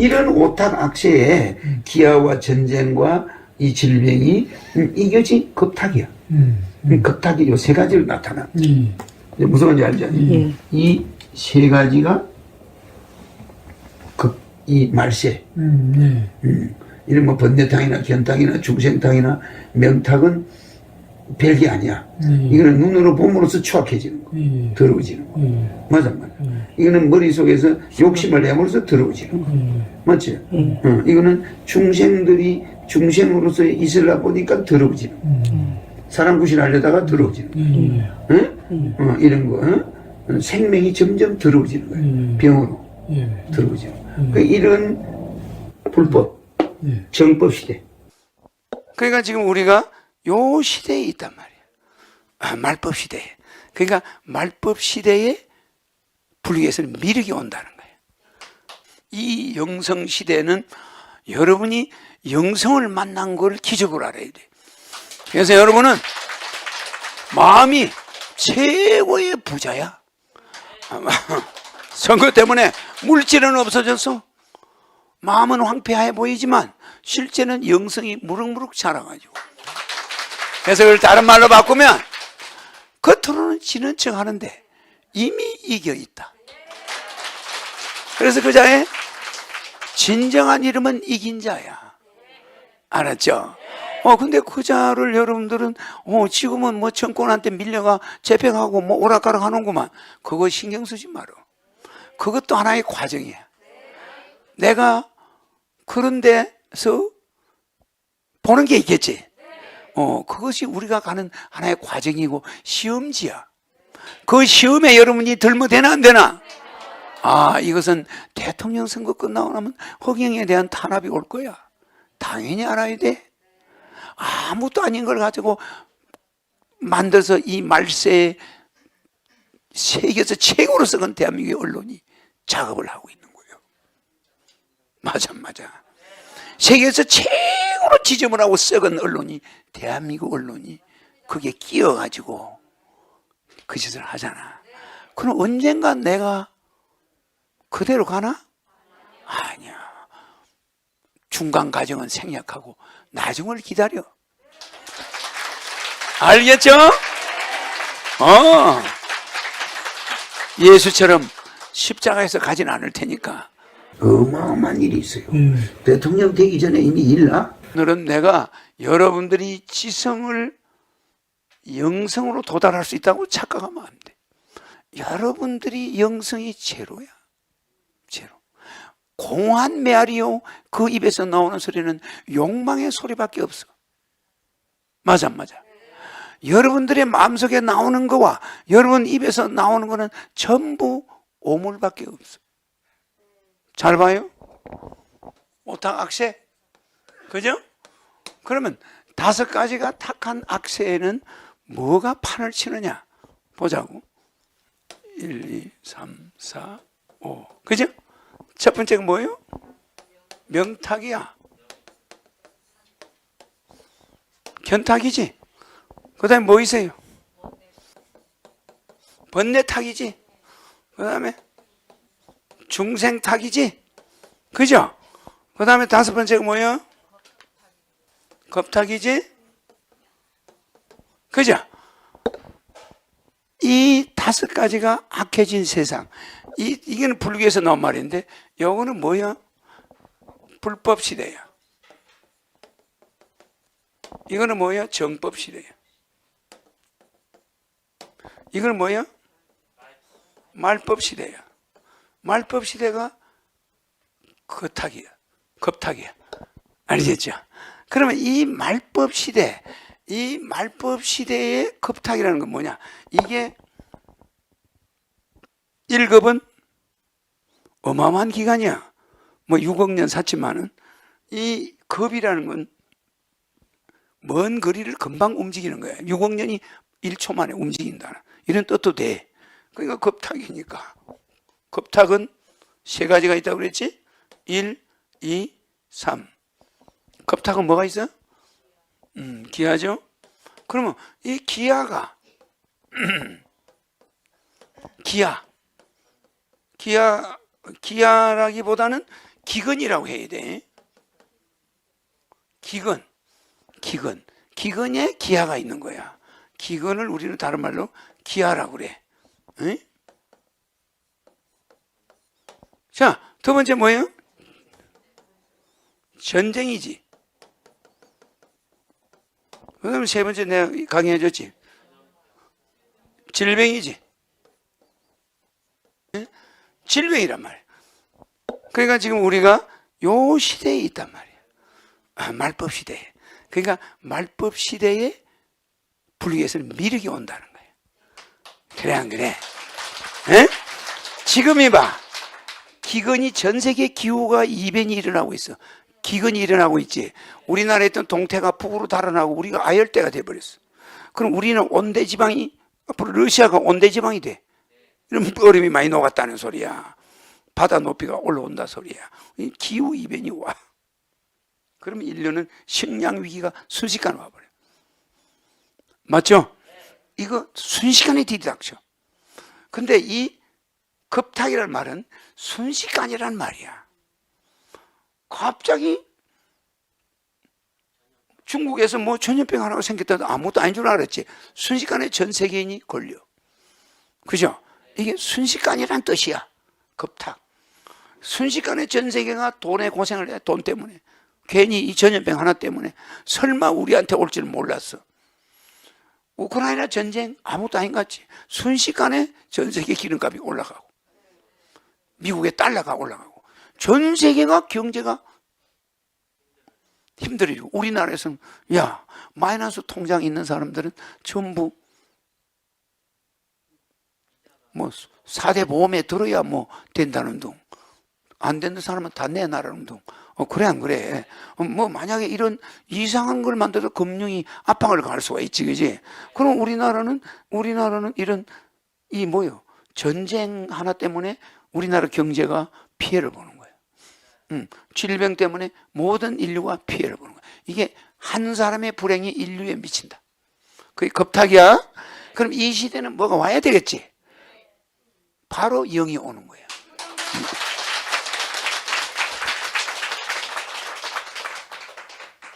이런 오탁 악세에 기아와 전쟁과 이 질병이 음, 이것이 급탁이야. 음. 음, 급탁이 요 세 가지로 나타나. 예. 이제 무슨 말인지 알죠? 예. 이세 가지가 급, 이 말세. 음. 예. 음, 이런 뭐 번뇌탕이나 견탕이나 중생탕이나 명탁은 별게 아니야. 예. 이거는 눈으로 봄으로써 추악해지는 거. 예. 더러워지는 거. 예. 맞아, 맞아. 예. 이거는 머릿속에서 욕심을 내므로써 더러워지는 거. 예. 맞지? 어, 이거는 중생들이 중생으로서 있으려 보니까 더러워지는 거. 음. 사람 구실하려다가 더러워지는 거. 예. 응? 어, 이런 거. 어? 생명이 점점 더러워지는 거예요. 음. 병으로 예. 더러워지는 거. 그 이런 불법, 예. 정법 시대. 그러니까 지금 우리가 요 시대에 있단 말이에요. 아, 말법 시대에. 그러니까 말법 시대에 불교에서는 미륵이 온다는 거예요. 이 영성 시대는 여러분이 영성을 만난 걸 기적으로 알아야 돼요. 그래서 여러분은 마음이 최고의 부자야. 선거 때문에 물질은 없어졌어. 마음은 황폐해 보이지만 실제는 영성이 무럭무럭 자라가지고. 그래서 그걸 다른 말로 바꾸면 겉으로는 지는 척 하는데 이미 이겨 있다. 그래서 그 자의 진정한 이름은 이긴 자야. 알았죠? 어, 근데 그 자를 여러분들은, 어, 지금은 뭐 정권한테 밀려가 재팩하고 뭐 오락가락 하는구만. 그거 신경 쓰지 마라. 그것도 하나의 과정이야. 내가 그런 데서 보는 게 있겠지. 어, 그것이 우리가 가는 하나의 과정이고 시험지야. 그 시험에 여러분이 들면 안 되나? 아, 이것은 대통령 선거 끝나고 나면 허경영에 대한 탄압이 올 거야. 당연히 알아야 돼. 아무것도 아닌 걸 가지고 만들어서 이 말세에 세계에서 최고로 썩은 대한민국의 언론이 작업을 하고 있는 거예요. 맞아, 맞아. 세계에서 최고로 지점을 하고 썩은 언론이 대한민국 언론이 그게 끼어가지고 그 짓을 하잖아. 그럼 언젠가 내가 그대로 가나? 아니야. 중간 과정은 생략하고 나중을 기다려. 알겠죠? 어. 예수처럼 십자가에서 가진 않을 테니까. 어마어마한 일이 있어요. 예. 대통령 되기 전에 이미 일나? 오늘은 내가 여러분들이 지성을 영성으로 도달할 수 있다고 착각하면 안 돼. 여러분들이 영성이 제로야. 제로. 공한 메아리요. 그 입에서 나오는 소리는 욕망의 소리밖에 없어. 맞아, 안 맞아. 여러분들의 마음속에 나오는 거와 여러분 입에서 나오는 거는 전부 오물밖에 없어. 잘 봐요. 오탁 악세. 그죠? 그러면 다섯 가지가 탁한 악세에는 뭐가 판을 치느냐? 보자고. 1, 2, 3, 4, 5. 그죠? 첫 번째가 뭐예요? 명탁이야. 견탁이지? 그 다음에 뭐 있어요? 번뇌탁이지? 그 다음에 중생탁이지? 그죠? 그 다음에 다섯 번째가 뭐예요? 겁탁이지? 그죠? 이 다섯 가지가 악해진 세상. 이, 이게는 불교에서 나온 말인데, 요거는 뭐야? 불법 시대야. 이거는 뭐야? 정법 시대야. 이거는 뭐야? 말법 시대야. 말법 시대가 거탁이야. 겁탁이야. 알겠죠? 그러면 이 말법 시대, 이 말법 시대의 겁탁이라는 건 뭐냐? 이게 1급은 어마어마한 기간이야. 뭐 6억 년 샀지만은 이 급이라는 건 먼 거리를 금방 움직이는 거야. 6억 년이 1초 만에 움직인다. 이런 뜻도 돼. 그러니까 겁탁이니까. 겁탁은 세 가지가 있다고 그랬지? 1, 2, 3. 겁탁은 뭐가 있어? 음, 기아죠? 그러면 이 기아가 기아 기아 기아라기보다는 기근이라고 해야 돼. 기근, 기근, 기근에 기아가 있는 거야. 기근을 우리는 다른 말로 기아라고 그래. 응? 자, 두 번째 뭐예요? 전쟁이지. 그 다음에 세 번째 내가 강의해줬지. 질병이지. 응? 질병이란 말이야. 그러니까 지금 우리가 요 시대에 있단 말이야. 아, 말법 시대에. 그러니까 말법 시대에 불교에서는 미륵이 온다는 거예요. 그래 안 그래? 에? 지금이 봐. 기근이 전 세계 기후가 이변이 일어나고 있어. 기근이 일어나고 있지. 우리나라에 있던 동태가 북으로 달아나고 우리가 아열대가 돼버렸어. 그럼 우리는 온대 지방이 앞으로 러시아가 온대 지방이 돼. 이런 얼음이 많이 녹았다는 소리야. 바다 높이가 올라온다 소리야. 이 기후 이변이 와. 그러면 인류는 식량 위기가 순식간에 와버려. 맞죠? 이거 순식간에 들이닥쳐. 근데 이 급탁이라는 말은 순식간이란 말이야. 갑자기 중국에서 뭐 전염병 하나가 생겼다도 아무것도 아닌 줄 알았지. 순식간에 전 세계인이 걸려. 그죠? 이게 순식간이란 뜻이야. 급탁. 순식간에 전 세계가 돈에 고생을 해, 돈 때문에. 괜히 이 전염병 하나 때문에. 설마 우리한테 올 줄 몰랐어. 우크라이나 전쟁 아무것도 아닌 것 같지. 순식간에 전 세계 기름값이 올라가고, 미국의 달러가 올라가고, 전 세계가 경제가 힘들어지고, 우리나라에서는, 야, 마이너스 통장 있는 사람들은 전부 뭐, 4대 보험에 들어야 뭐 된다는 둥. 안 되는 사람은 다 내놔라는 둥. 어, 그래, 안 그래? 어, 뭐, 만약에 이런 이상한 걸 만들어서 금융이 압박을 가할 수가 있지, 그지? 그럼 우리나라는, 우리나라는 이런, 이 뭐요? 전쟁 하나 때문에 우리나라 경제가 피해를 보는 거예요. 음, 질병 때문에 모든 인류가 피해를 보는 거예요. 이게 한 사람의 불행이 인류에 미친다. 그게 겁탁이야? 그럼 이 시대는 뭐가 와야 되겠지? 바로 영이 오는 거예요.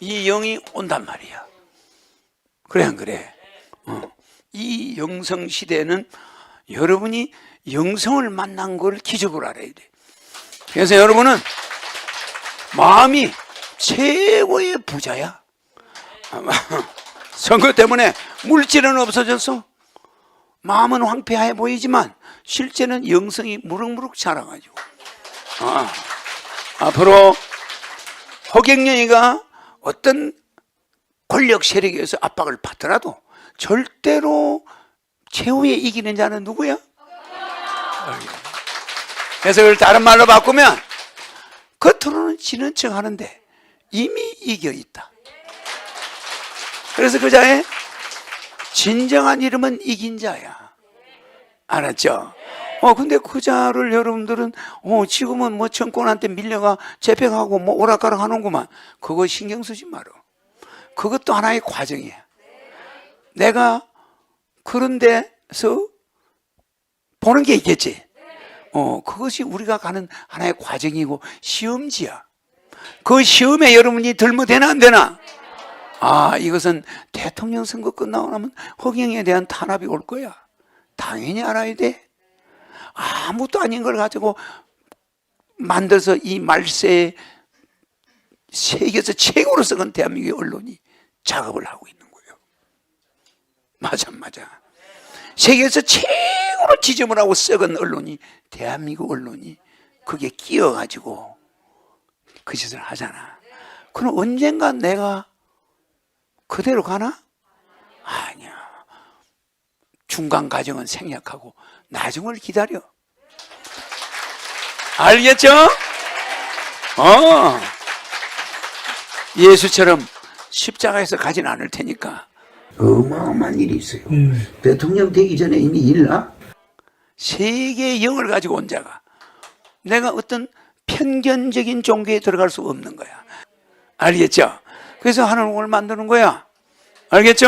이 영이 온단 말이야. 그래 안 그래? 어. 이 영성 시대는 여러분이 영성을 만난 걸 기적으로 알아야 돼. 그래서 여러분은 마음이 최고의 부자야. 선거 때문에 물질은 없어졌어. 마음은 황폐해 보이지만 실제는 영성이 무럭무럭 자라가지고 아, 앞으로 허경영이가 어떤 권력 세력에 의해서 압박을 받더라도 절대로 최후에 이기는 자는 누구야? 그래서 그걸 다른 말로 바꾸면 겉으로는 지는 척 하는데 이미 이겨 있다. 그래서 그 자의 진정한 이름은 이긴 자야. 알았죠? 어, 근데 그 자를 여러분들은, 어, 지금은 뭐 정권한테 밀려가 재팩하고 뭐 오락가락 하는구만. 그거 신경 쓰지 마라. 그것도 하나의 과정이야. 내가 그런 데서 보는 게 있겠지. 어, 그것이 우리가 가는 하나의 과정이고 시험지야. 그 시험에 여러분이 들면 안 되나? 아, 이것은 대통령 선거 끝나고 나면 허경영에 대한 탄압이 올 거야. 당연히 알아야 돼. 아무것도 아닌 걸 가지고 만들어서 이 말세에 세계에서 최고로 썩은 대한민국의 언론이 작업을 하고 있는 거예요. 맞아, 맞아. 세계에서 최고로 지점을 하고 썩은 언론이 대한민국 언론이 그게 끼어가지고 그 짓을 하잖아. 그럼 언젠가 내가 그대로 가나? 아니야. 중간 과정은 생략하고 나중을 기다려. 알겠죠? 어. 예수처럼 십자가에서 가진 않을 테니까. 어마어마한 일이 있어요. 대통령 되기 전에 이미 일나? 세계의 영을 가지고 온 자가 내가 어떤 편견적인 종교에 들어갈 수 없는 거야. 알겠죠? 그래서 하나님을 만드는 거야. 알겠죠?